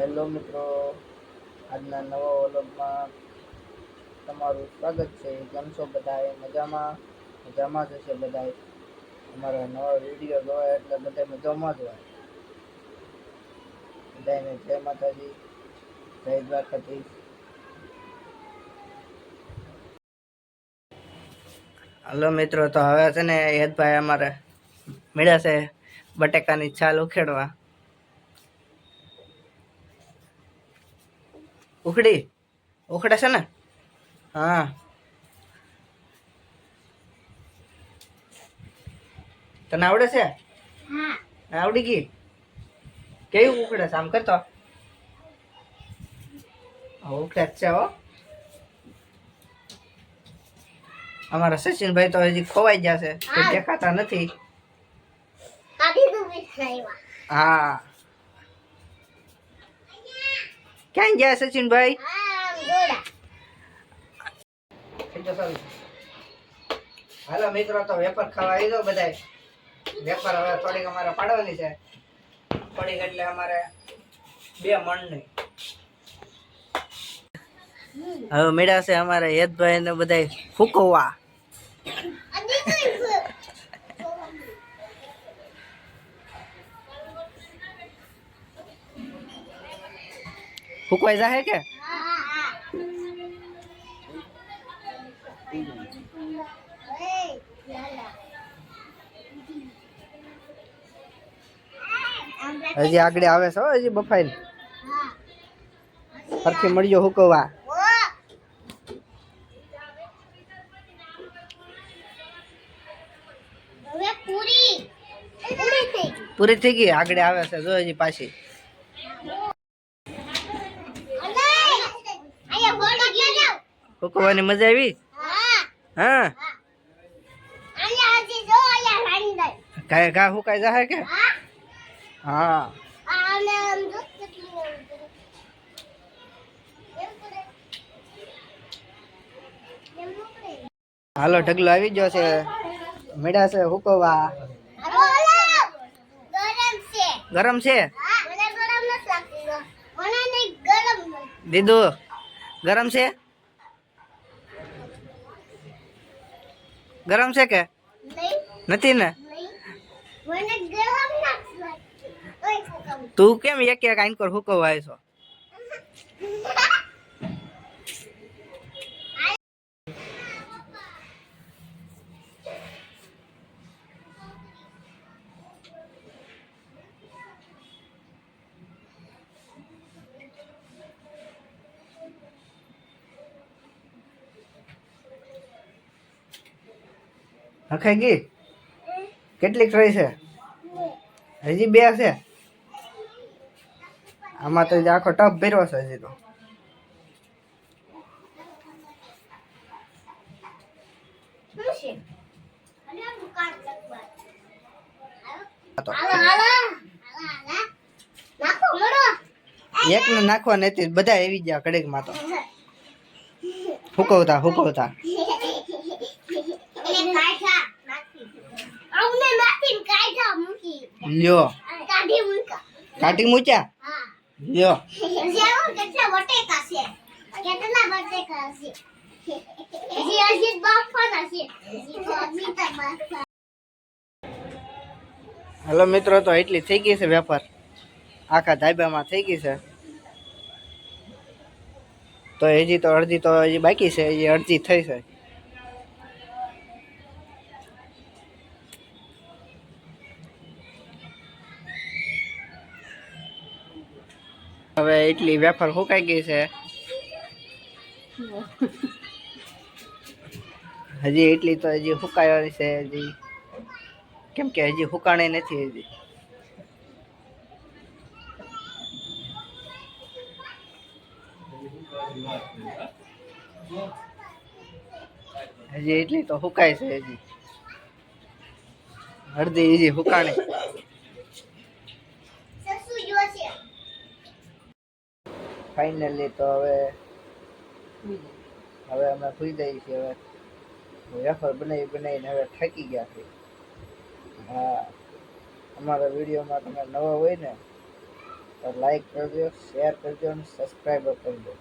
Hello મિત્રો, આજના નવા વ્લોગમાં તમારું સ્વાગત છે. કેમ છો બધાએ? મજામાં? મજામાં જ હશે બધાએ અમારા નવા વીડિયો જોવા એટલે બધા મજામાં જ હોય. બધાને જય માતાજી, જય દ્વારકાધીશ. હલો મિત્રો, તો હવે છે ને યદભાઈ અમારે મળ્યા છે બટેકાની છાલ ઉખેડવા. ઉખડી. ઉખડે છે ને? હા. તને આવડે છે? આવડી ગઈ? કેવી ઉખડે છે? આમ કરતો ઉખડે છે હો. અમારા સચિનભાઈ તો હજી ખોવાઈ ગયા છે. દેખાતા નથી. હા. ક્યાં ગયા સચિનભાઈ? હાલો મિત્રો તો વેપાર ખાવા આવી ગયો બધાય. વેપાર હવે થોડીક અમારે પાડવાની છે. થોડીક એટલે અમારે બે મણ નહીં હવે મેળા છે અમારે યદભાઈ ને બધા ફૂકવવા. ફૂકવાઈ જાહે કે? હજી આગળ આવે છે હો હજી બફાઈ ફરથી મળ્યો હુકવવા. પૂરી થઈ ગઈ. આગળ આવે છે જો હજી પાછી. હુકવવાની મજા આવી? હા. કાય કા હુકાઈ જાહે કે? હા. હાલો ઢગલો આવી ગયો છે. મેળા છે હુકવવા. ગરમ છે. દીદુ ગરમ છે? ગરમ છે કે? નથી ને? તું કેમ એક એક આઈન કર હુકવવા આવ્યો છો? નખાઈ ગઈ? કેટલીક રહી છે? હજી બે છે? આમાં તો આખો ટપ ભેરવો છે હજી તો. એક ને નાખવા નથી બધા આવી ગયા કડેકમાં તો. હુકવતા હુકવતા. લ્યો. કાઢી મૂક્યા. લ્યો. હેલો મિત્રો તો એટલી થઈ ગઈ છે વેપાર. આખા ધાબામાં થઈ ગઈ છે. તો હજી તો અડધી તો હજી બાકી છે હજી અડધી થઈ છે. હવે એટલી વેફર સુકાઈ ગઈ છે. હજી એટલી તો હજી સુકાવાની છે હજી. કેમ કે હજી હુકાણે નથી હજી. હજી એટલી તો હુકાય છે હજી. અડધી હજી હુકાણે ફાઇનલી તો હવે હવે અમે સુઈ જઈએ છીએ. હવે રેફર બનાવી બનાવીને હવે થાકી ગયા છે હા અમારા વિડીયોમાં તમે નવા હોય ને તો લાઈક કરજો શેર કરજો અને સબસ્ક્રાઈબર કરજો.